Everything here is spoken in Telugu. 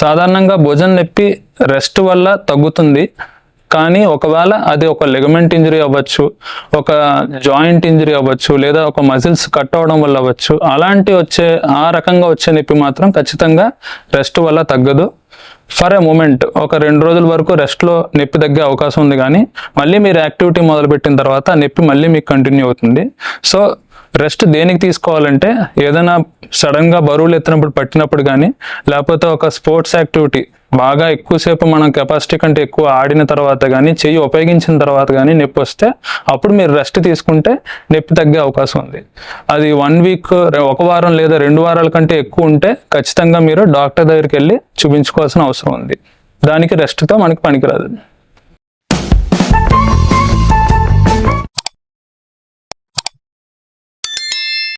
సాధారణంగా భుజం నొప్పి రెస్ట్ వల్ల తగ్గుతుంది. కానీ ఒకవేళ అది ఒక లెగమెంట్ ఇంజరీ అవ్వచ్చు ఒక జాయింట్ ఇంజరీ అవ్వచ్చు లేదా ఒక మజిల్స్ కట్ అవడం వల్ల అవ్వచ్చు అలాంటి వచ్చే ఆ రకంగా వచ్చే నొప్పి మాత్రం ఖచ్చితంగా రెస్ట్ వల్ల తగ్గదు. ఫర్ ఎ మూమెంట్ ఒక రెండు రోజుల వరకు రెస్ట్లో నొప్పి తగ్గే అవకాశం ఉంది కానీ మళ్ళీ మీరు యాక్టివిటీ మొదలుపెట్టిన తర్వాత నొప్పి మళ్ళీ మీకు కంటిన్యూ అవుతుంది. సో రెస్ట్ దేనికి తీసుకోవాలంటే ఏదైనా సడన్గా బరువులు ఎత్తినప్పుడు పట్టినప్పుడు కానీ లేకపోతే ఒక స్పోర్ట్స్ యాక్టివిటీ బాగా ఎక్కువసేపు మనం కెపాసిటీ కంటే ఎక్కువ ఆడిన తర్వాత కానీ చెయ్యి ఉపయోగించిన తర్వాత కానీ నొప్పి వస్తే అప్పుడు మీరు రెస్ట్ తీసుకుంటే నొప్పి తగ్గే అవకాశం ఉంది. అది వన్ వీక్ ఒక వారం లేదా రెండు వారాల కంటే ఎక్కువ ఉంటే ఖచ్చితంగా మీరు డాక్టర్ దగ్గరికి వెళ్ళి చూపించుకోవాల్సిన అవసరం ఉంది. దానికి రెస్ట్తో మనకి పనికిరాదు.